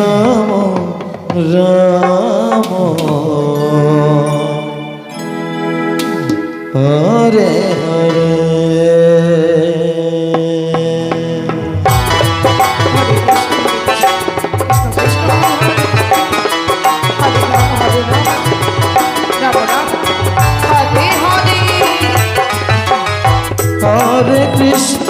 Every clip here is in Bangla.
Ram Ram Hare Hare Hare Krishna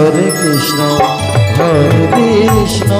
Hare Krishna Hare Krishna.